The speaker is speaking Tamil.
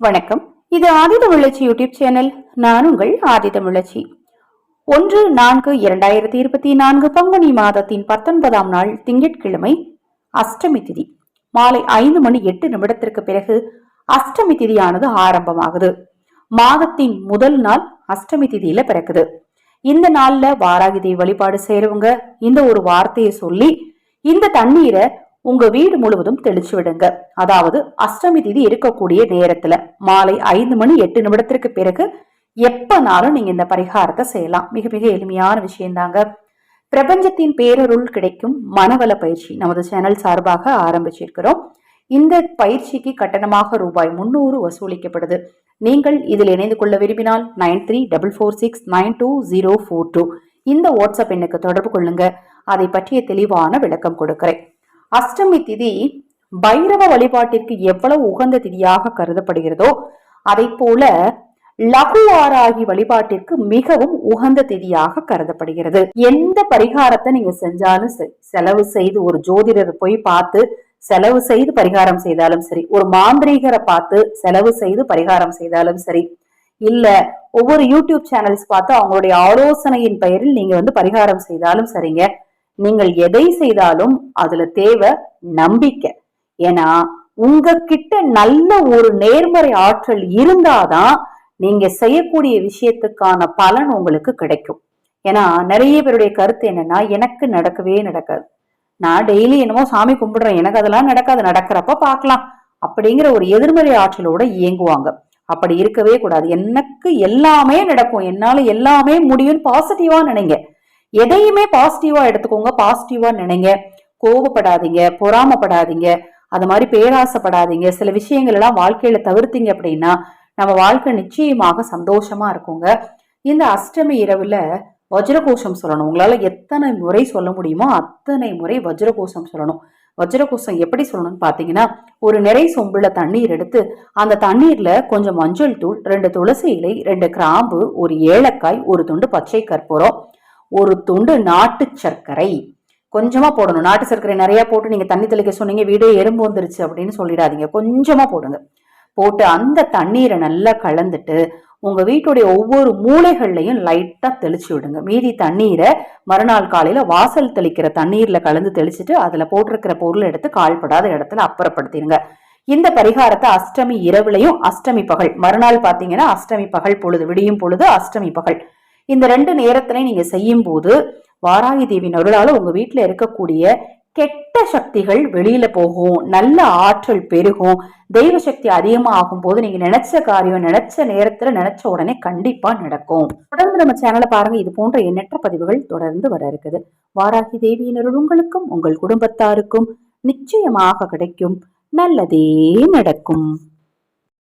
வணக்கம். இது ஆதி தமிழச்சி யூடியூப் சேனல். நான் உங்கள் ஆதி தமிழச்சி. ஒன்று நான்கு இரண்டாயிரத்தி இருபத்தி நான்கு பங்குனி மாதத்தின் பத்தொன்பதாம் நாள் திங்கட்கிழமை அஷ்டமி திதி. மாலை ஐந்து மணி எட்டு நிமிடத்திற்கு பிறகு அஷ்டமி திதியானது ஆரம்பமாகுது. மாதத்தின் முதல் நாள் அஷ்டமி திதியில பிறக்குது. இந்த நாள்ல வாராகி தேவி வழிபாடு செய்யறவங்க இந்த ஒரு வார்த்தையை சொல்லி இந்த தண்ணீரை உங்க வீடு முழுவதும் தெளிச்சு விடுங்க. அதாவது அஷ்டமி திதி இருக்கக்கூடிய நேரத்துல மாலை ஐந்து மணி எட்டு நிமிடத்திற்கு பிறகு எப்பனாலும் நீங்க இந்த பரிகாரத்தை செய்யலாம். மிக மிக எளிமையான விஷயம்தாங்க பிரபஞ்சத்தின் பேரருள் கிடைக்கும் மனவள பயிற்சி நமது சேனல் சார்பாக ஆரம்பிச்சிருக்கிறோம். இந்த பயிற்சிக்கு கட்டணமாக ரூபாய் முன்னூறு வசூலிக்கப்படுது. நீங்கள் இதில் இணைந்து கொள்ள விரும்பினால் nine three double four six nine two zero four two இந்த வாட்ஸ்அப் எண்ணுக்கு தொடர்பு கொள்ளுங்க. அதை பற்றிய தெளிவான விளக்கம் கொடுக்கிறேன். அஷ்டமி திதி பைரவ வழிபாட்டிற்கு எவ்வளவு உகந்த திதியாக கருதப்படுகிறதோ அதை போல ஆராகி வழிபாட்டிற்கு மிகவும் உகந்த திதியாக கருதப்படுகிறது. எந்த பரிகாரத்தை நீங்க செஞ்சாலும் சரி செலவு செய்து ஒரு ஜோதிடரை போய் பார்த்து செலவு செய்து பரிகாரம் செய்தாலும் சரி ஒரு மாந்திரீகரை பார்த்து செலவு செய்து பரிகாரம் செய்தாலும் சரி இல்ல ஒவ்வொரு யூடியூப் சேனல்ஸ் பார்த்து அவங்களுடைய ஆலோசனையின் பெயரில் நீங்க வந்து பரிகாரம் செய்தாலும் சரிங்க. நீங்கள் எதை செய்தாலும் அதுல தேவை நம்பிக்கை. ஏன்னா உங்ககிட்ட நல்ல ஒரு நேர்மறை ஆற்றல் இருந்தாதான் நீங்க செய்யக்கூடிய விஷயத்துக்கான பலன் உங்களுக்கு கிடைக்கும். ஏன்னா நிறைய பேருடைய கருத்து என்னன்னா எனக்கு நடக்கவே நடக்காது. நான் டெய்லி என்னமோ சாமி கும்பிடுறேன் எனக்கு அதெல்லாம் நடக்காது நடக்கிறப்ப பார்க்கலாம் அப்படிங்கிற ஒரு எதிர்மறை ஆற்றலோட இயங்குவாங்க. அப்படி இருக்கவே கூடாது. எனக்கு எல்லாமே நடக்கும். என்னால எல்லாமே முடியும்னு பாசிட்டிவா நினைங்க. எதையுமே பாசிட்டிவா எடுத்துக்கோங்க பாசிட்டிவா நினைங்க. கோவப்படாதீங்க பொறாமப்படாதீங்க அது மாதிரி பேராசைப்படாதீங்க. சில விஷயங்கள் எல்லாம் வாழ்க்கையில தவிர்த்தீங்க அப்படின்னா நம்ம வாழ்க்கை நிச்சயமாக சந்தோஷமா இருக்குங்க. இந்த அஷ்டமி இரவுல வஜ்ரகோஷம் சொல்லணும். உங்களால எத்தனை முறை சொல்ல முடியுமோ அத்தனை முறை வஜ்ரகோஷம் சொல்லணும். வஜ்ரகோஷம் எப்படி சொல்லணும்னு பாத்தீங்கன்னா ஒரு நிறை சொம்புல தண்ணீர் எடுத்து அந்த தண்ணீர்ல கொஞ்சம் மஞ்சள் தூள் ரெண்டு துளசி இலை ரெண்டு கிராம்பு ஒரு ஏலக்காய் ஒரு துண்டு பச்சை கற்பூரம் ஒரு துண்டு நாட்டு சர்க்கரை. கொஞ்சமா போடணும். நாட்டு சர்க்கரை நிறைய போட்டு நீங்க தண்ணி தெளிக்க சொன்னீங்க வீடே எறும்பு வந்துருச்சு அப்படின்னு சொல்லிடாதீங்க. கொஞ்சமா போடுங்க. போட்டு அந்த தண்ணீரை நல்லா கலந்துட்டு உங்க வீட்டுடைய ஒவ்வொரு மூலைகள்லையும் லைட்டா தெளிச்சு விடுங்க. மீதி தண்ணீரை மறுநாள் காலையில வாசல் தெளிக்கிற தண்ணீர்ல கலந்து தெளிச்சுட்டு அதுல போட்டிருக்கிற பொருள் எடுத்து கால்படாத இடத்துல அப்புறப்படுத்திடுங்க. இந்த பரிகாரத்தை அஷ்டமி இரவுலையும் அஷ்டமி பகல் மறுநாள் பாத்தீங்கன்னா அஷ்டமி பகல் பொழுது விடியும் பொழுது அஷ்டமி பகல். இந்த ரெண்டு நேரத்திலையும் நீங்க செய்யும் போது வாராகி தேவி நருளால உங்க வீட்டுல இருக்கக்கூடிய கெட்ட சக்திகள் வெளியில போகும் நல்ல ஆற்றல் பெருகும் தெய்வ சக்தி அதிகமாகும் போது நீங்க நினைச்ச காரியம் நினைச்ச நேரத்துல நினைச்ச உடனே கண்டிப்பா நடக்கும். தொடர்ந்து நம்ம சேனலை பாருங்க. இது போன்ற எண்ணற்ற பதிவுகள் தொடர்ந்து வர இருக்குது. வாராகி தேவியினருள் உங்களுக்கும் உங்கள் குடும்பத்தாருக்கும் நிச்சயமாக கிடைக்கும். நல்லதே நடக்கும்.